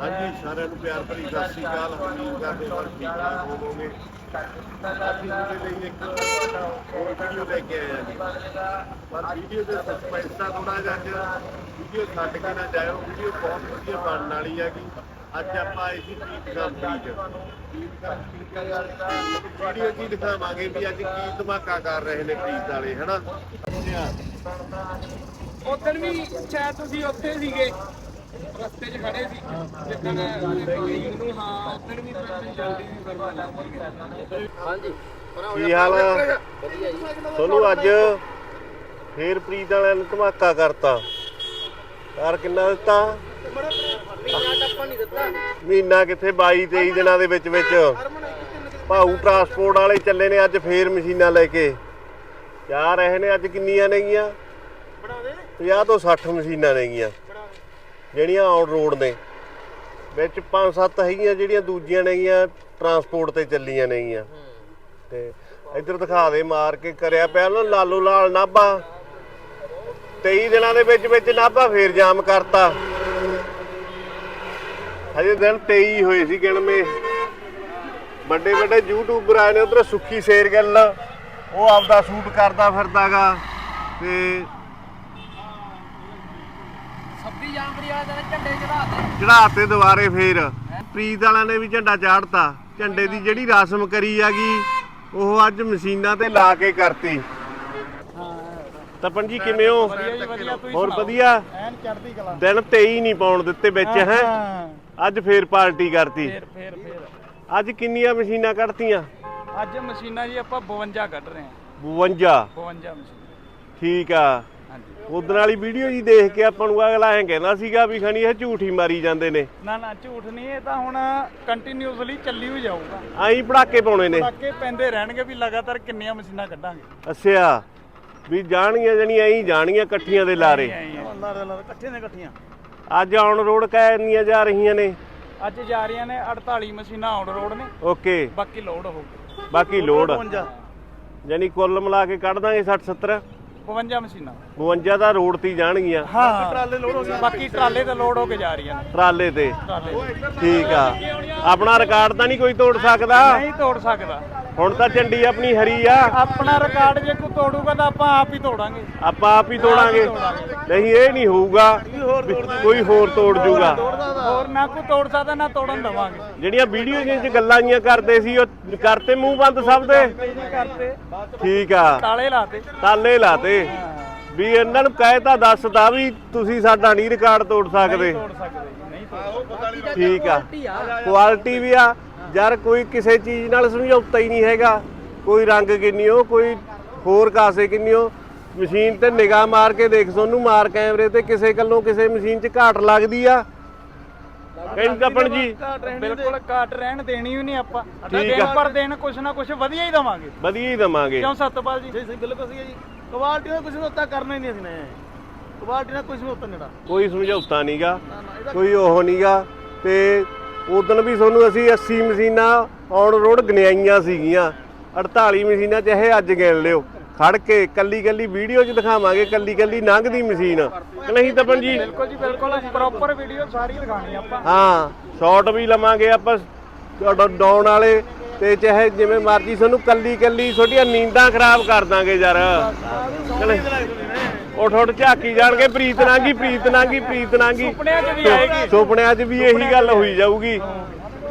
ਹਾਂਜੀ, ਸਾਰਿਆਂ ਨੂੰ ਪਿਆਰ ਭਰੀ ਸਤਿ ਸ੍ਰੀ ਅਕਾਲ। ਉਮੀਦ ਕਰਦੇ ਹਾਂ ਠੀਕ ਠਾਕ ਹੋਵੋਗੇ ਅਸੀਂ ਤੁਹਾਡੇ ਲਈ ਇੱਕ ਹੋਰ ਵੀਡੀਓ ਲੈ ਕੇ ਆਏ ਹਾਂ ਜੀ। ਪਰ ਵੀਡੀਓ ਦੇ ਸਸਪੈਂਸ ਦਾ ਥੋੜਾ ਜਿਹਾ ਅੱਜ ਵੀਡੀਓ ਛੱਡ ਕੇ ਨਾ ਜਾਇਓ। ਵੀਡੀਓ ਬਹੁਤ ਵਧੀਆ ਬਣਨ ਵਾਲੀ ਹੈਗੀ ਅੱਜ ਆਪਾਂ ਆਏ ਸੀ ਪੀਟ ਵੀਡੀਓ ਕੀ ਦਿਖਾਵਾਂਗੇ ਵੀ ਅੱਜ ਕੀ ਧਮਾਕਾ ਕਰ ਰਹੇ ਨੇ ਪ੍ਰੀਤ ਵਾਲੇ, ਹਨਾ? ਉਦੋਂ ਵੀ ਸ਼ਾਇਦ ਤੁਸੀਂ ਉੱਥੇ ਸੀਗੇ। ਰਸਤੇ 'ਚ ਖੜੇ ਸੀ। ਜਿੱਦਣ ਨੂੰ ਹਾਂ ਉਦੋਂ ਵੀ ਤੁਸੀਂ ਜਲਦੀ ਵੀ ਕਰਵਾ ਲਾਂਗੇ ਹਾਂਜੀ। ਕੀ ਹਾਲ ਆ? ਤੁਹਾਨੂੰ ਅੱਜ ਫੇਰ ਪ੍ਰੀਤ ਵਾਲਿਆਂ ਨੇ ਧਮਾਕਾ ਕਰਤਾ। ਯਾਰ ਕਿੰਨਾ ਦਿੱਤਾ? ਮਹੀਨਾ ਕਿੱਥੇ? 22 23 ਦਿਨਾਂ ਦੇ ਵਿੱਚ ਵਿੱਚ। ਭਾਊ ਟਰਾਂਸਪੋਰਟ ਵਾਲੇ ਚੱਲੇ ਨੇ ਅੱਜ ਫੇਰ ਮਸ਼ੀਨਾਂ ਲੈ ਕੇ। ਜਾ ਰਹੇ ਨੇ ਅੱਜ ਕਿੰਨੀਆਂ ਨੇਗੀਆਂ? 50 ਤੋਂ 60 ਮਸ਼ੀਨਾਂ ਨੇਗੀਆਂ। ਜਿਹੜੀਆਂ ਔਨ ਰੋਡ ਨੇ, ਵਿੱਚ 5-7 ਹੈਗੀਆਂ ਜਿਹੜੀਆਂ ਦੂਜੀਆਂ ਨੇਗੀਆਂ ਟਰਾਂਸਪੋਰਟ ਤੇ ਚੱਲੀਆਂ ਨੇਗੀਆਂ। ਤੇ ਇੱਧਰ ਦਿਖਾ ਦੇ ਮਾਰ ਕੇ ਕਰਿਆ ਪਿਆ ਨਾ, ਲਾਲੋ ਲਾਲ ਨਾਭਾ। 23 ਦਿਨਾਂ ਦੇ ਵਿੱਚ ਵਿੱਚ ਨਾਭਾ ਫੇਰ ਜਾਮ ਕਰਤਾ। ਹਜੇ ਦਿਨ 23 ਹੋਏ ਸੀ ਗਿਣਵੇਂ। ਵੱਡੇ ਵੱਡੇ ਯੂਟਿਊਬਰ ਆਏ ਨੇ, ਉਧਰ ਸੁੱਖੀ ਸ਼ੇਰ ਗੱਲ ਉਹ ਆਪਦਾ ਸ਼ੂਟ ਕਰਦਾ ਫਿਰਦਾਗਾ। ਤੇ ਜਨਵਰੀ ਵਾਲੇ ਦਿਨ ਝੰਡੇ ਚੜਾਤੇ ਚੜਾਤੇ ਦੁਬਾਰੇ ਫੇਰ। ਪ੍ਰੀਤ ਵਾਲਿਆਂ ਨੇ ਵੀ ਝੰਡਾ ਚਾੜਤਾ ਝੰਡੇ ਦੀ ਜਿਹੜੀ ਰਸਮ ਕਰੀ ਹੈਗੀ ਉਹ ਅੱਜ ਮਸ਼ੀਨਾਂ ਤੇ ਲਾ ਕੇ ਕਰਤੀ। ਤਪਨ ਜੀ ਕਿਵੇਂ ਹੋ? ਹੋਰ ਵਧੀਆ? ਐਨ ਚੜਦੀ ਕਲਾ। ਦਿਨ 23 ਨਹੀਂ ਪਾਉਣ ਦਿੱਤੇ ਵਿੱਚ ਹੈ ਅੱਜ ਫੇਰ ਪਾਰਟੀ ਕਰਤੀ। ਫੇਰ ਫੇਰ ਫੇਰ। ਅੱਜ ਕਿੰਨੀਆਂ ਮਸ਼ੀਨਾਂ ਕੱਢਤੀਆਂ? ਅੱਜ ਮਸ਼ੀਨਾਂ ਜੀ ਆਪਾਂ 52 ਕੱਢ ਰਹੇ ਹਾਂ। 52 52 ਮਸ਼ੀਨਾਂ। ਠੀਕ ਆ। ਹਾਂਜੀ ਉਦੋਂ ਵਾਲੀ ਵੀਡੀਓ ਜੀ ਦੇਖ ਕੇ ਆਪਾਂ ਨੂੰ ਅਗਲਾ ਐਂ ਕਹਿੰਦਾ ਸੀਗਾ ਵੀ ਖਣੀ ਇਹ ਝੂਠੀ ਮਾਰੀ ਜਾਂਦੇ ਨੇ। ਨਾ ਨਾ ਝੂਠ ਨਹੀਂ ਇਹ ਤਾਂ ਹੁਣ ਕੰਟੀਨਿਊਸਲੀ ਚੱਲੀ ਹੋ ਜਾਊਗਾ। ਆਈ ਪੜਾਕੇ ਪਾਉਣੇ ਨੇ। ਪਟਾਕੇ ਪੈਂਦੇ ਰਹਿਣਗੇ ਵੀ ਲਗਾਤਾਰ ਕਿੰਨੀਆਂ ਮਸ਼ੀਨਾਂ ਕੱਢਾਂਗੇ। ਅੱਛਾ ਵੀ ਜਾਣੀਆਂ ਜਣੀਆਂ ਐਂ ਜਾਣੀਆਂ ਇਕੱਠੀਆਂ ਦੇ ਲਾਰੇ। ਐਂ ਆ। ਇਕੱਠੇ ਨੇ ਇਕੱਠੀਆਂ ਅੱਜ ਔਨ ਰੋਡ ਕਿੰਨੀਆਂ ਜਾ ਰਹੀਆਂ ਨੇ। ਅੱਜ ਜਾ ਰਹੀਆਂ ਨੇ 48 ਮਸ਼ੀਨਾਂ ਆਨ ਰੋਡ ਨੇ। ਓਕੇ। ਬਾਕੀ ਲੋਡ ਹੋ ਗਈ। ਬਾਕੀ ਲੋਡ 52 ਯਾਨੀ ਕੁੱਲ ਮਿਲਾ ਕੇ ਕੱਢ ਦਾਂਗੇ 60 70 52 ਮਸ਼ੀਨਾਂ। 52 ਤਾਂ ਰੋਡ ਤੇ ਹੀ ਜਾਣਗੀਆਂ। ਹਾਂ। ਟਰਾਲੇ ਲੋਡ ਹੋ ਗਏ। ਬਾਕੀ ਟਰਾਲੇ ਤੇ ਲੋਡ ਹੋ ਕੇ ਜਾ ਰਹੀਆਂ ਨੇ। ਟਰਾਲੇ ਤੇ। ਟਰਾਲੇ ਠੀਕ ਆ। ਆਪਣਾ ਰਿਕਾਰਡ ਤਾਂ ਨਹੀਂ ਕੋਈ ਤੋੜ ਸਕਦਾ? ਨਹੀਂ ਤੋੜ ਸਕਦਾ। ਹੁਣ ਤਾਂ ਝੰਡੀ ਆਪਣੀ ਹਰੀ ਆ। ਆਪਣਾ ਰਿਕਾਰਡ ਜੇ ਕੋਈ ਤੋੜੂਗਾ ਤਾਂ ਆਪਾਂ ਆਪ ਹੀ ਤੋੜਾਂਗੇ। ਆਪਾਂ ਆਪ ਹੀ ਤੋੜਾਂਗੇ। ਨਹੀਂ ਇਹ ਨਹੀਂ ਹੋਊਗਾ। ਕੋਈ ਹੋਰ ਤੋੜ ਜੂਗਾ। ਹੋਰ ਨਾ ਕੋਈ ਤੋੜ ਸਕਦਾ ਨਾ ਤੋੜਨ ਦਵਾਂਗੇ। ਜਿਹੜੀਆਂ ਵੀਡੀਓ ਚ ਗੱਲਾਂ ਜੀਆਂ ਕਰਦੇ ਸੀ ਉਹ ਕਰਤੇ ਮੂੰਹ ਬੰਦ ਸਭ ਦੇ? ਠੀਕ ਆ। ਤਾਲੇ ਲਾਤੇ। ਤਾਲੇ ਲਾਤੇ। ਵੀ ਇਹਨਾਂ ਨੂੰ ਕਹਿ ਤਾਂ ਦੱਸਦਾ ਵੀ ਤੁਸੀਂ ਸਾਡਾ ਨਹੀਂ ਰਿਕਾਰਡ ਤੋੜ ਸਕਦੇ। ਤੋੜ ਸਕਦੇ ਜੀ, ਨਹੀਂ ਤੋੜ ਠੀਕ ਆ। ਕੁਆਲਿਟੀ ਵੀ ਆ। ਯਾਰ ਕੋਈ ਕਿਸੇ ਚੀਜ਼ ਨਾਲ ਸਮਝੌਤਾ ਹੀ ਨਹੀਂ ਹੈਗਾ। ਕੋਈ ਰੰਗ ਕਿੰਨੀਓ ਕੋਈ ਹੋਰ ਕਾਸੇ ਕਿੰਨੀਓ ਮਸ਼ੀਨ ਤੇ ਨਿਗਾਹ ਮਾਰ ਕੇ ਦੇਖ ਸੋਨੂੰ ਮਾਰ ਕੈਮਰੇ ਤੇ ਕਿਸੇ ਗੱਲੋਂ ਕਿਸੇ ਮਸ਼ੀਨ 'ਚ ਘਾਟ ਲੱਗਦੀ ਆ। ਕਹਿੰਦੀ ਤਪਣ ਜੀ ਬਿਲਕੁਲ ਘਾਟ ਰਹਿਣ ਦੇਣੀ ਵੀ ਨਹੀਂ ਆਪਾਂ। ਠੀਕ। ਪਰ ਦਿਨ ਕੁਛ ਨਾ ਕੁਛ ਵਧੀਆ ਹੀ ਦਵਾਂਗੇ। ਵਧੀਆ ਹੀ ਦਵਾਂਗੇ। ਕਿਉਂ ਸਤਪਾਲ ਜੀ? ਜੀ ਸਹੀ ਬਿਲਕੁਲ ਸਹੀ ਹੈ ਜੀ। ਕੁਆਲਿਟੀ ਨਾਲ ਕੁਝ ਨੋਤਾ ਕਰਨਾ ਹੀ ਨਹੀਂ ਅਸੀਂ ਨੇ। ਕੁਆਲਿਟੀ ਨਾਲ ਕੁਝ ਨੋਤਾ ਨੇੜਾ ਕੋਈ ਸਮਝੌਤਾ ਨਹੀਂਗਾ ਨਾ ਨਾ ਇਹਦਾ ਕੋਈ ਉਹ ਨਹੀਂਗਾ ਤੇ ਉਦੋਂ ਵੀ ਤੁਹਾਨੂੰ ਅਸੀਂ 80 ਮਸ਼ੀਨਾਂ ਔਨ ਰੋਡ ਗਣਾਈਆਂ ਸੀਗੀਆਂ। 48 ਮਸ਼ੀਨਾਂ ਚਾਹੇ ਅੱਜ ਗਿਣ ਲਿਓ। ਖੜ ਕੇ ਕੱਲੀ ਕੱਲੀ ਵੀਡੀਓ 'ਚ ਦਿਖਾਵਾਂਗੇ ਕੱਲੀ ਕੱਲੀ ਲੰਘਦੀ ਮਸ਼ੀਨ। ਕਿ ਨਹੀਂ ਤਪਨ ਜੀ ਬਿਲਕੁਲ ਜੀ ਬਿਲਕੁਲ ਪ੍ਰੋਪਰ ਵੀਡੀਓ ਸਾਰੀ ਦਿਖਾਣੀ ਆਪਾਂ। ਹਾਂ ਸ਼ਾਰਟ ਵੀ ਲਵਾਂਗੇ ਆਪਾਂ। ਡਾਉਣ ਵਾਲੇ ਤੇ ਚਾਹੇ ਜਿਵੇਂ ਮਰਜ਼ੀ ਤੁਹਾਨੂੰ ਕੱਲੀ ਕੱਲੀ ਛੋਟੀਆਂ ਨੀਂਦਾਂ ਖਰਾਬ ਕਰ ਦਾਂਗੇ ਯਾਰ। ਚਲੇ ਉਠ ਉਠ ਝਾਕੀ ਜਾਣਗੇ ਪ੍ਰੀਤ ਨਾਂਗੀ ਪ੍ਰੀਤ ਨਾਂਗੀ ਪ੍ਰੀਤ ਨਾਂਗੀ ਸੁਪਨਿਆਂ 'ਚ ਵੀ ਆਏਗੀ। ਸੁਪਨਿਆਂ 'ਚ ਵੀ ਇਹੀ ਗੱਲ ਹੋਈ ਜਾਊਗੀ।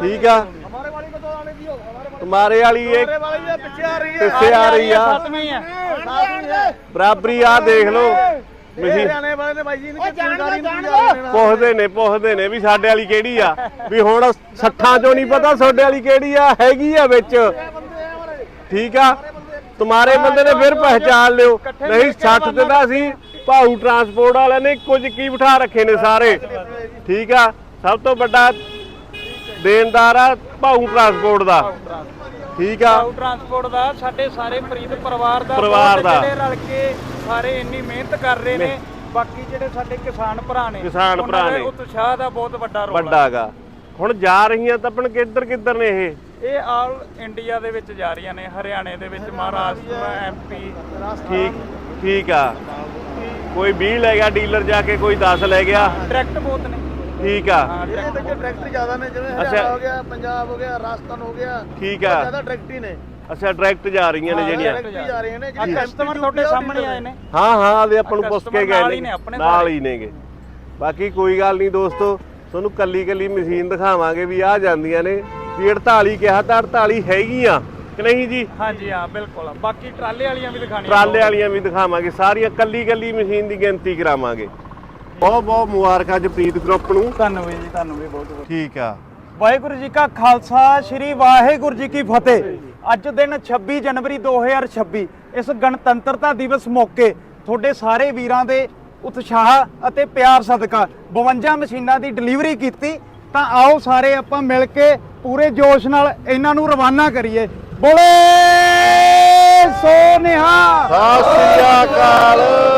ਠੀਕ ਆ? ਹਮਾਰੇ ਵਾਲੀ ਕੋ ਆਣੇ ਦੀ ਹੋ ਹਮਾਰੇ ਤੁਮਾਰੇ ਵਾਲੀ ਇਹ ਪਿੱਛੇ ਆ ਰਹੀ ਹੈ ਪਿੱਛੇ ਆ ਰਹੀ ਆ। ਬਰਾਬਰੀ ਆ ਦੇਖ ਲਓ। ਇਹ ਮਸ਼ੀਨ ਹਰਿਆਣੇ ਵਾਲੇ ਨੇ ਬਾਈ ਜੀ ਨੇ ਜ਼ਿੰਮੇਵਾਰੀ ਨਹੀਂ ਜਾਣ ਪੁੱਛਦੇ ਨੇ ਪੁੱਛਦੇ ਨੇ ਵੀ ਸਾਡੇ ਵਾਲੀ ਕਿਹੜੀ ਆ? ਵੀ ਹੁਣ ਸੱਠਾਂ ਚੋਂ ਨਹੀਂ ਪਤਾ ਸਾਡੇ ਵਾਲੀ ਕਿਹੜੀ ਆ ਹੈਗੀ ਆ ਵਿੱਚ। ਠੀਕ ਆ? ਤੁਮਾਰੇ ਬੰਦੇ ਨੇ ਫਿਰ ਪਹਿਚਾਨ ਲਿਓ। ਨਹੀਂ 60 ਤੇ ਤਾਂ ਅਸੀਂ ਭਾਊ ਟਰਾਂਸਪੋਰਟ ਵਾਲਿਆਂ ਨੇ ਕੁਝ ਕੀ ਬਿਠਾ ਰੱਖੇ ਨੇ ਸਾਰੇ। ਠੀਕ ਆ? ਸਭ ਤੋਂ ਵੱਡਾ ਦੇਣਦਾਰ ਆ ਭਾਊ ਟਰਾਂਸਪੋਰਟ ਦਾ। ਠੀਕ ਆ। ਆਊ ਟਰਾਂਸਪੋਰਟ ਦਾ ਸਾਡੇ ਸਾਰੇ ਫਰੀਦ ਪਰਿਵਾਰ ਦਾ ਪਰਿਵਾਰ ਬਹੁਤ ਦਾ। ਜਿਹੜੇ ਰਲ ਕੇ ਸਾਰੇ ਇੰਨੀ ਮਿਹਨਤ ਕਰ ਰਹੇ ਨੇ ਬਾਕੀ ਜਿਹੜੇ ਸਾਡੇ ਕਿਸਾਨ ਭਰਾ ਨੇ ਕਿਸਾਨ ਉਹਨਾਂ ਭਰਾ ਦੇ ਨੇ। ਉਤਸ਼ਾਹ ਦਾ ਬਹੁਤ ਵੱਡਾ ਰੋਲ ਵੱਡਾ ਗਾ ਹੁਣ ਜਾ ਰਹੀਆਂ ਤਾਂ ਆਪਣ ਕਿੱਧਰ ਕਿੱਧਰ ਨੇ ਇਹ? ਇਹ ਆਲ ਇੰਡੀਆ ਦੇ ਵਿੱਚ ਜਾ ਰਹੀਆਂ ਨੇ ਹਰਿਆਣੇ ਦੇ ਵਿੱਚ ਮਹਾਰਾਸ਼ਟਰ ਐਮਪੀ ਠੀਕ ਠੀਕ ਆ। ਕੋਈ 20 ਲੈ ਗਿਆ ਡੀਲਰ ਜਾ ਕੇ ਕੋਈ 10 ਲੈ ਗਿਆ। ਡਾਇਰੈਕਟ ਬਹੁਤ ਨੇ। ਠੀਕ ਆ। ਹਾਂ ਇਹਦੇ ਵਿੱਚ ਟਰੈਕਟਰ ਜ਼ਿਆਦਾ ਨੇ ਜਿਵੇਂ। ਹਰਿਆਣਾ ਹੋ ਗਿਆ ਪੰਜਾਬ ਹੋ ਗਿਆ ਰਾਜਸਥਾਨ ਹੋ ਗਿਆ ਠੀਕ ਆ। ਜ਼ਿਆਦਾ ਟਰੈਕਟਰ ਹੀ ਨੇ। ਅੱਛਾ ਡਾਇਰੈਕਟ ਜਾ ਰਹੀਆਂ ਨੇ ਜਿਹੜੀਆਂ। ਜਾ ਨੇ ਕਸਟਮਰ ਤੁਹਾਡੇ ਸਾਹਮਣੇ ਆਏ ਨੇ। ਹਾਂ ਹਾਂ ਆਲੇ ਆਪਾਂ ਨੂੰ ਪੁੱਛ ਕੇ ਗਏ ਨਾਲ ਹੀ ਨੇ ਨਾਲ। ਹੀ ਨੇਗੇ। ਬਾਕੀ ਕੋਈ ਗੱਲ ਨਹੀਂ ਦੋਸਤੋ ਤੁਹਾਨੂੰ ਕੱਲੀ ਕੱਲੀ ਮਸ਼ੀਨ ਦਿਖਾਵਾਂਗੇ ਵੀ ਆ ਜਾਂਦੀਆਂ ਨੇ। ਵੀ 48 ਕਿਹਾ ਤਾਂ 48 ਹੈਗੀਆਂ ਕਿ ਨਹੀਂ ਜੀ? ਹਾਂਜੀ ਹਾਂ ਬਿਲਕੁਲ। ਬਾਕੀ ਟਰਾਲੇ ਵਾਲੀਆਂ ਵੀ ਦਿਖਾਣੀਆਂ ਟਰਾਲੇ ਵਾਲੀਆਂ ਵੀ ਦਿਖਾਵਾਂਗੇ ਸਾਰੀਆਂ ਕੱਲੀ ਕੱਲੀ ਮਸ਼ੀਨ ਦੀ ਗਿਣਤੀ ਕਰਾਵਾਂਗੇ। ਬਹੁਤ ਬਹੁਤ ਮੁਬਾਰਕਾਂ ਜਪ੍ਰੀਤ ਗਰੁੱਪ ਨੂੰ। ਵੀ ਜੀ ਤੁਹਾਨੂੰ ਵੀ ਬਹੁਤ ਬਹੁਤ। ਠੀਕ ਆ। ਵਾਹਿਗੁਰੂ ਜੀ ਕਾ ਖਾਲਸਾ ਸ੍ਰੀ ਵਾਹਿਗੁਰੂ ਜੀ ਕੀ ਫਤਿਹ। ਅੱਜ ਦਿਨ 26 ਜਨਵਰੀ 2026 ਇਸ ਗਣਤੰਤਰਤਾ ਦਿਵਸ ਮੌਕੇ ਤੁਹਾਡੇ ਸਾਰੇ ਵੀਰਾਂ ਦੇ ਉਤਸ਼ਾਹ ਅਤੇ ਪਿਆਰ ਸਦਕਾ 52 ਮਸ਼ੀਨਾਂ ਦੀ ਡਿਲੀਵਰੀ ਕੀਤੀ। ਤਾਂ ਆਓ ਸਾਰੇ ਆਪਾਂ ਮਿਲ ਕੇ ਪੂਰੇ ਜੋਸ਼ ਨਾਲ ਇਹਨਾਂ ਨੂੰ ਰਵਾਨਾ ਕਰੀਏ। ਬੋਲੇ ਸੋਨਿਹਾ ਸਤਿ ਸ੍ਰੀ ਅਕਾਲ।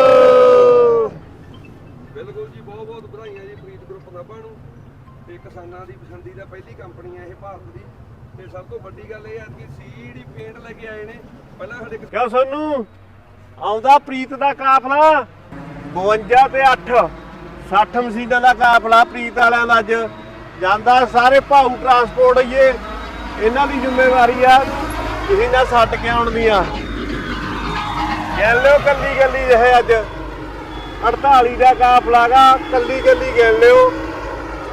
ਕਿਸਾਨਾਂ ਦੀ ਪਸੰਦੀਦਾ ਪਹਿਲੀ ਕੰਪਨੀ ਹੈ ਇਹ ਭਾਰਤ ਦੀ। ਤੇ ਸਭ ਤੋਂ ਵੱਡੀ ਗੱਲ ਇਹ ਹੈ ਕਿ ਸੀਡੀ ਪੇਂਟ ਲੈ ਕੇ ਆਏ ਨੇ। ਪਹਿਲਾਂ ਸਾਡੇ ਕਿਸ- ਕਿਉਂ ਆਉਂਦਾ ਪ੍ਰੀਤ ਦਾ ਕਾਫਲਾ। 52 ਤੇ 8 60 ਮਸ਼ੀਨਾਂ ਦਾ ਕਾਫਲਾ ਪ੍ਰੀਤ ਵਾਲਿਆਂ ਦਾ ਅੱਜ। ਜਾਂਦਾ ਸਾਰੇ ਭਾਊ ਟਰਾਂਸਪੋਰਟ ਇਹ ਇਹਨਾਂ ਦੀ ਜ਼ਿੰਮੇਵਾਰੀ ਆ ਤੁਸੀਂ ਨਾ ਛੱਡ ਕੇ ਆਉਣ ਦੀਆਂ ਗਿਣ ਲਿਓ ਕੱਲੀ ਕੱਲੀ ਜਿਹੇ ਅੱਜ। 48 ਦਾ ਕਾਫਲਾ ਗਾ ਕੱਲੀ ਕੱਲੀ ਗਿਣ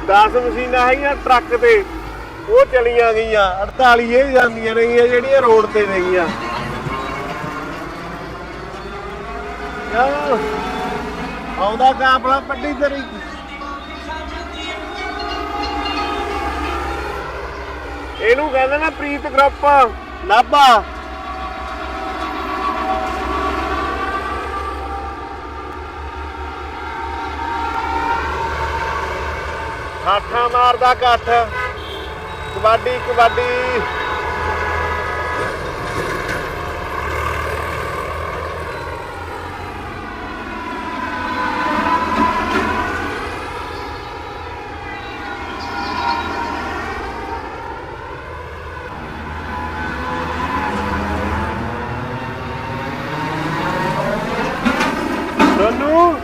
10 ਮਸ਼ੀਨਾਂ ਹੈਗੀਆਂ ਟਰੱਕ ਤੇ ਉਹ ਚਲੀਆਂ ਗਈਆਂ 48 ਇਹ ਜਾਂਦੀਆਂ ਨੇਗੀਆਂ ਜਿਹੜੀਆਂ ਰੋਡ ਤੇ ਨੇਗੀਆਂ। ਯਾਰ, ਆਉਂਦਾ ਕਾਪੜਾ ਪੱਡੀ ਤੇਰੀ। ਇਹਨੂੰ ਕਹਿੰਦੇ ਨਾ ਪ੍ਰੀਤ ਗਰੁੱਪ ਨਾਭਾ। ਹਾਥਾਂ ਮਾਰਦਾ ਕੱਠ। ਕਬੱਡੀ ਕਬੱਡੀ ਸੋਨੂੰ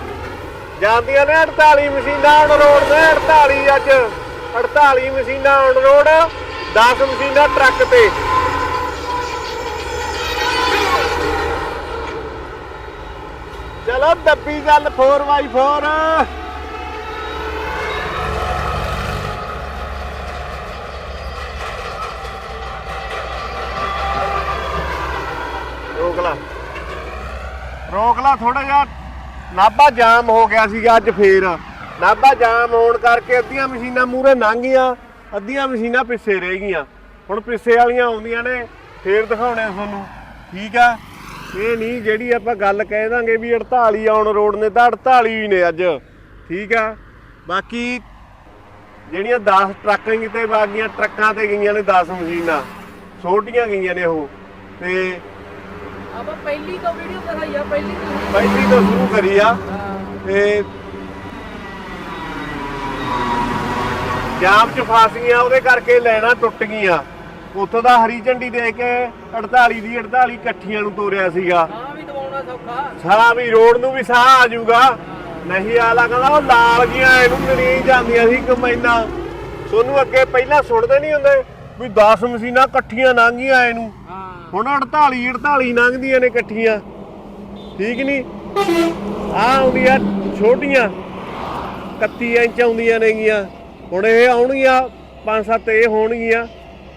ਜਾਂਦੀਆਂ ਨੇ 48 ਮਸ਼ੀਨਾਂ ਔਨ ਰੋਡ ਤੇ 48 ਅੱਜ। 48 ਮਸ਼ੀਨਾਂ ਔਨ ਰੋਡ 10 ਮਸ਼ੀਨਾਂ ਟਰੱਕ ਤੇ। ਚਲੋ ਦੱਬੀ ਗੱਲ 4x4 ਰੋਕ ਲਾ। ਰੋਕ ਲਾ ਥੋੜਾ ਜਿਹਾ। ਨਾਭਾ ਜਾਮ ਹੋ ਗਿਆ ਸੀਗਾ ਅੱਜ ਫੇਰ। ਨਾਭਾ ਜਾਮ ਹੋਣ ਕਰਕੇ ਅੱਧੀਆਂ ਮਸ਼ੀਨਾਂ ਮੂਰੇ ਲੰਘੀਆਂ, ਅੱਧੀਆਂ ਮਸ਼ੀਨਾਂ ਪਿੱਛੇ ਰਹਿ ਗਈਆਂ। ਹੁਣ ਪਿੱਛੇ ਵਾਲੀਆਂ ਆਉਂਦੀਆਂ ਨੇ, ਫੇਰ ਦਿਖਾਉਣੇ ਤੁਹਾਨੂੰ। ਠੀਕ ਆ? ਇਹ ਨਹੀਂ ਜਿਹੜੀ ਆਪਾਂ ਗੱਲ ਕਹਿ ਦਾਂਗੇ ਵੀ 48 ਆਉਣ ਰੋਡ ਨੇ ਤਾਂ 48 ਹੀ ਨੇ ਅੱਜ। ਠੀਕ ਆ? ਬਾਕੀ ਜਿਹੜੀਆਂ 10 ਟਰੱਕਾਂ ਕਿਤੇ ਬਾਗੀਆਂ, ਟਰੱਕਾਂ ਤੇ ਗਈਆਂ ਨੇ 10 ਮਸ਼ੀਨਾਂ। ਛੋਟੀਆਂ ਗਈਆਂ ਨੇ ਉਹ। ਤੇ ਆਪਾਂ ਪਹਿਲੀ ਤੋਂ ਵੀਡੀਓ ਦਿਖਾਈ ਆ ਪਹਿਲੀ ਤੋਂ ਪਹਿਲੀ ਤੋਂ ਸ਼ੁਰੂ ਕਰੀ ਆ। ਤੇ ਜਾਮ ਚ ਫਸ ਗਈਆਂ ਉਹਦੇ ਕਰਕੇ ਲੈਣਾ ਟੁੱਟ ਗਈਆਂ। ਉੱਥੋਂ ਦਾ ਹਰੀ ਝੰਡੀ ਦੇ ਕੇ 48 ਦੀ 48 ਇਕੱਠੀਆਂ ਨੂੰ ਤੋਰਿਆ ਸੀਗਾ। ਹਾਂ ਵੀ ਦਵਾਉਣਾ ਸੌਖਾ। ਸਾਰਾ ਵੀ ਰੋਡ ਨੂੰ ਵੀ ਸਾਹ ਆ ਜਾਊਗਾ। ਨਹੀਂ ਆਲਾ ਕਹਿੰਦਾ ਉਹ ਲਾਲ ਗੀਆਂ ਇਹਨੂੰ ਨਹੀਂ ਜਾਂਦੀਆਂ ਸੀ ਕਮੈਨਾ ਸੋਨੂੰ ਅੱਗੇ ਪਹਿਲਾਂ ਸੁਣਦੇ ਨਹੀਂ ਹੁੰਦੇ ਵੀ 10 ਮਸ਼ੀਨਾਂ ਇਕੱਠੀਆਂ ਲੰਘੀਆਂ ਇਹਨੂੰ। ਹਾਂ। ਹੁਣ 48 48 ਲੰਘਦੀਆਂ ਨੇ ਇਕੱਠੀਆਂ। ਠੀਕ ਨਹੀਂ ਆ ਆਉਂਦੀਆਂ ਛੋਟੀਆਂ। 31 ਇੰਚ ਆਉਂਦੀਆਂ ਨੇਗੀਆਂ। ਹੁਣ ਇਹ ਆਉਣਗੀਆਂ ਪੰਜ ਸੱਤ ਇਹ ਹੋਣਗੀਆਂ।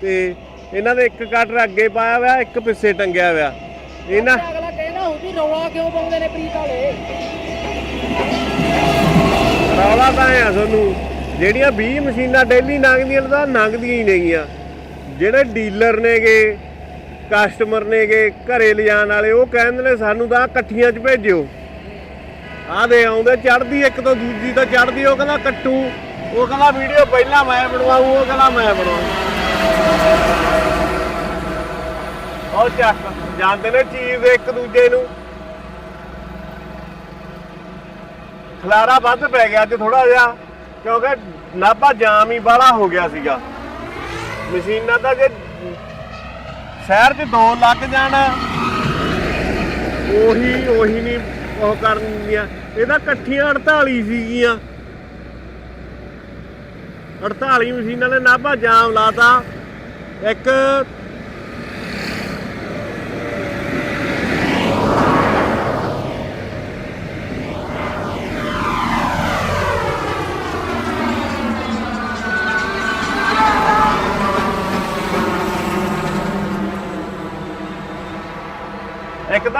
ਤੇ ਇਹਨਾਂ ਦੇ ਇੱਕ ਕਟਰ ਅੱਗੇ ਪਾਇਆ ਹੋਇਆ ਇੱਕ ਪਿੱਛੇ ਟੰਗਿਆ ਹੋਇਆ। ਇਹਨਾਂ ਅਗਲਾ ਕਹਿੰਦਾ ਉਹ ਵੀ ਰੌਲਾ ਕਿਉਂ ਪਾਉਂਦੇ ਨੇ ਪ੍ਰੀਤ ਵਾਲੇ? ਰੌਲਾ ਤਾਂ ਆ ਤੁਹਾਨੂੰ ਜਿਹੜੀਆਂ 20 ਮਸ਼ੀਨਾਂ ਡੇਲੀ ਲੰਘਦੀਆਂ ਨੇ ਤਾਂ ਲੰਘਦੀਆਂ ਹੀ ਨੇਗੀਆਂ। ਜਿਹੜੇ ਡੀਲਰ ਨੇਗੇ ਕਸਟਮਰ ਨੇਗੇ, ਘਰੇ ਲਿਜਾਣ ਵਾਲੇ, ਉਹ ਕਹਿੰਦੇ ਨੇ ਸਾਨੂੰ ਤਾਂ ਆਹ ਇਕੱਠੀਆਂ 'ਚ ਭੇਜਿਓ। ਆਹ ਦੇ ਆਉਂਦੇ ਚੜਦੀ ਇੱਕ ਤੋਂ ਦੂਜੀ ਤੋਂ ਚੜਦੀ ਉਹ ਕਹਿੰਦਾ ਕੱਟੂ। ਉਹ ਕਹਿੰਦਾ ਵੀਡੀਓ ਪਹਿਲਾਂ ਮੈਂ ਬਣਵਾਉਂ ਉਹ ਕਹਿੰਦਾ ਮੈਂ ਬਣਵਾਉਂ ਉਹ ਚੱਕ, ਜਾਂਦੇ ਨੇ ਚੀਜ਼ ਇੱਕ ਦੂਜੇ ਨੂੰ। ਖਲਾਰਾ ਵੱਧ ਪੈ ਗਿਆ ਅੱਜ ਥੋੜਾ ਜਿਹਾ, ਕਿਉਂਕਿ ਨਾਭਾ ਜਾਮ ਹੀ ਬਾਹਲਾ ਹੋ ਗਿਆ ਸੀਗਾ। ਮਸ਼ੀਨਾਂ ਦਾ ਜੇ ਸ਼ਹਿਰ 'ਚ ਦੋ ਲੱਗ ਜਾਣ। ਉਹੀ ਉਹੀ ਨਹੀਂ ਉਹ ਕਰਨੀਆਂ ਇਹਦਾ ਇਕੱਠੀਆਂ 48 ਸੀਗੀਆਂ। 48 ਮਸ਼ੀਨਾਂ ਨੇ ਨਾਭਾ ਜਾਮ ਲਾਤਾ। ਇੱਕ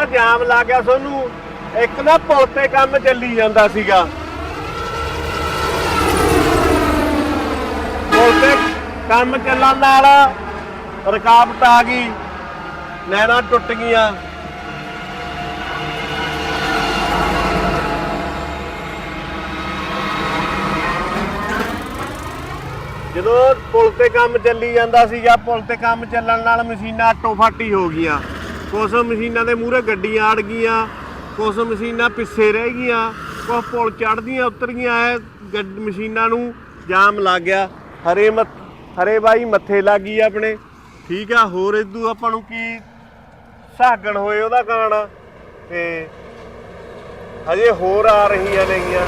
ਇੱਕ ਜਾਮ ਲੱਗ ਗਿਆ ਸੋਨੂੰ। ਇੱਕ ਨਾ ਪੁਲ ਤੇ ਕੰਮ ਚੱਲੀ ਜਾਂਦਾ ਸੀਗਾ। ਪੁਲ ਤੇ ਕੰਮ ਚੱਲਣ ਨਾਲ ਰੁਕਾਵਟ ਆ ਗਈ। ਨਹਿਰਾਂ ਟੁੱਟ ਗਈਆਂ। ਜਦੋਂ ਪੁਲ ਤੇ ਕੰਮ ਚੱਲੀ ਜਾਂਦਾ ਸੀਗਾ ਪੁਲ ਤੇ ਕੰਮ ਚੱਲਣ ਨਾਲ ਮਸ਼ੀਨਾਂ ਆਟੋ ਫਾਟੀ ਹੋ ਗਈਆਂ। ਕੁਛ ਮਸ਼ੀਨਾਂ ਦੇ ਮੂਹਰੇ ਗੱਡੀਆਂ ਅੜ ਗਈਆਂ ਕੁਛ ਮਸ਼ੀਨਾਂ ਪਿੱਛੇ ਰਹਿ ਗਈਆਂ, ਕੁਛ ਪੁਲ ਚੜਦੀਆਂ ਉਤਰ ਗਈਆਂ ਐ ਗੱਡ- ਮਸ਼ੀਨਾਂ ਨੂੰ ਜਾਮ ਲੱਗ ਗਿਆ। ਹਰੇ ਮੱਥ ਹਰੇ ਬਾਈ ਮੱਥੇ ਲੱਗ ਗਈ ਆਪਣੇ। ਠੀਕ ਆ, ਹੋਰ ਇਦੂ ਆਪਾਂ ਨੂੰ ਕੀ ਸਾਗਣ ਹੋਏ ਉਹਦਾ ਕਾਣ? ਤੇ ਹਜੇ ਹੋਰ ਆ ਰਹੀਆਂ ਨੇਗੀਆਂ।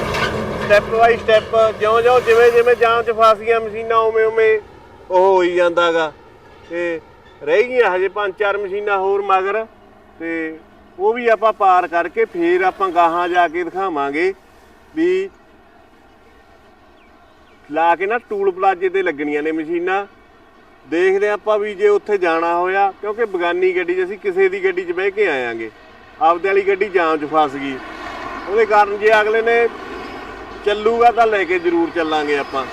ਸਟੈਪ ਬਾਈ ਸਟੈਪ ਜਿਉਂ-ਜਿਉਂ ਜਿਵੇਂ ਜਿਵੇਂ ਜਾਮ 'ਚ ਫਸ ਗਈਆਂ ਮਸ਼ੀਨਾਂ ਉਵੇਂ ਉਵੇਂ ਉਹ ਹੋਈ ਜਾਂਦਾਗਾ। ਤੇ ਰਹਿ ਗਈਆਂ ਹਜੇ ਪੰਜ ਚਾਰ ਮਸ਼ੀਨਾਂ ਹੋਰ ਮਗਰ ਤੇ ਉਹ ਵੀ ਆਪਾਂ ਪਾਰ ਕਰਕੇ ਫੇਰ ਆਪਾਂ ਗਾਹਾਂ ਜਾ ਕੇ ਦਿਖਾਵਾਂਗੇ ਵੀ ਲਾ ਕੇ ਨਾ ਟੂਲ ਪਲਾਜੇ ਤੇ ਲੱਗਣੀਆਂ ਨੇ ਮਸ਼ੀਨਾਂ। ਦੇਖਦੇ ਆਪਾਂ ਵੀ ਜੇ ਉੱਥੇ ਜਾਣਾ ਹੋਇਆ, ਕਿਉਂਕਿ ਬਗਾਨੀ ਗੱਡੀ 'ਚ ਅਸੀਂ ਕਿਸੇ ਦੀ ਗੱਡੀ 'ਚ ਬਹਿ ਕੇ ਆਇਆਂਗੇ। ਆਪਦੇ ਵਾਲੀ ਗੱਡੀ ਜਾਮ 'ਚ ਫਸ ਗਈ। ਉਹਦੇ ਕਾਰਨ ਜੇ ਅਗਲੇ ਨੇ ਚੱਲੂਗਾ ਤਾਂ ਲੈ ਕੇ ਜ਼ਰੂਰ ਚੱਲਾਂਗੇ ਆਪਾਂ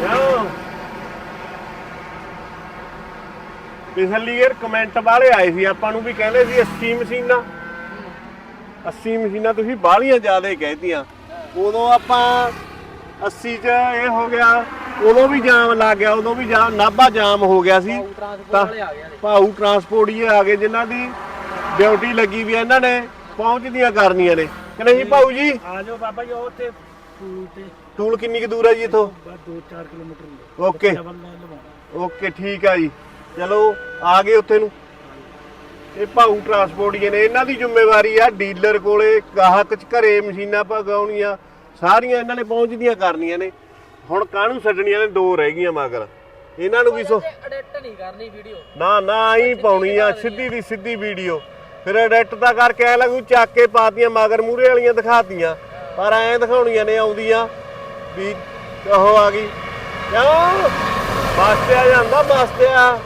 ਕਿਉਂ ਪਿਛਲੀ ਵਾਰ ਕਮੈਂਟ ਵਾਲੇ ਆਏ ਸੀ ਆਪਾਂ ਨੂੰ ਵੀ ਕਹਿੰਦੇ ਸੀ 80 ਮਸ਼ੀਨਾਂ। 80 ਮਸ਼ੀਨਾਂ ਤੁਸੀਂ ਬਾਹਲੀਆਂ ਜ਼ਿਆਦਾ ਹੀ ਕਹਿਤੀਆਂ। ਉਦੋਂ ਆਪਾਂ 80 ਚ ਇਹ ਹੋ ਗਿਆ ਉਦੋਂ ਵੀ ਜਾਮ ਲੱਗ ਗਿਆ ਉਦੋਂ ਵੀ ਜਾਮ ਨਾਭਾ ਜਾਮ ਹੋ ਗਿਆ ਸੀ। ਤਾਂ ਭਾਊ ਟਰਾਂਸਪੋਰਟ ਹੀ ਆ ਗਏ ਜਿਨ੍ਹਾਂ ਦੀ ਡਿਊਟੀ ਲੱਗੀ ਵੀ ਇਹਨਾਂ ਨੇ ਪਹੁੰਚਦੀਆਂ ਕਰਨੀਆਂ ਨੇ। ਕਿ ਨਹੀਂ ਭਾਊ ਜੀ? ਆ ਜਾਓ ਬਾਬਾ ਜੀ ਉਹ ਤੇ ਪੂਲ ਤੇ ਟੂਲ ਕਿੰਨੀ ਕੁ ਦੂਰ ਆ ਜੀ ਇੱਥੋਂ? ਬਸ 2-4 ਕਿਲੋਮੀਟਰ ਓਕੇ। ਓਕੇ ਠੀਕ ਆ ਜੀ। ਚਲੋ ਆ ਗਏ ਉੱਥੇ ਨੂੰ। ਇਹ ਭਾਊ ਟਰਾਂਸਪੋਰਟੀਏ ਨੇ ਇਹਨਾਂ ਦੀ ਜ਼ਿੰਮੇਵਾਰੀ ਆ ਡੀਲਰ ਕੋਲੇ ਗਾਹਕ ਚ ਘਰੇ ਮਸ਼ੀਨਾਂ ਪਗਾਉਣੀਆਂ ਸਾਰੀਆਂ ਇਹਨਾਂ ਨੇ ਪਹੁੰਚਦੀਆਂ ਕਰਨੀਆਂ ਨੇ। ਹੁਣ ਕਾਹਨੂੰ ਛੱਡਣੀਆਂ ਨੇ ਦੋ ਰਹਿ ਗਈਆਂ ਮਗਰ। ਇਹਨਾਂ ਨੂੰ ਵੀ ਸੋ ਐਡਿਟ ਨਹੀਂ ਕਰਨੀ ਵੀਡੀਓ। ਨਾ ਨਾ ਹੀ ਪਾਉਣੀ ਆ ਸਿੱਧੀ ਦੀ ਸਿੱਧੀ ਵੀਡੀਓ। ਫਿਰ ਐਡਿਟ ਤਾਂ ਕਰਕੇ ਐ ਲੱਗੂ ਚੱਕ ਕੇ ਪਾਤੀਆਂ ਮਗਰ ਮੂਰੇ ਵਾਲੀਆਂ ਦਿਖਾਤੀਆਂ। ਪਰ ਐਂ ਦਿਖਾਉਣੀਆਂ ਨੇ ਆਉਂਦੀਆਂ ਵੀ ਉਹ ਆ ਗਈ। ਕਿਉਂ? ਬਸ ਤੇ ਆ ਜਾਂਦਾ ਬਸ ਤੇ ਆ।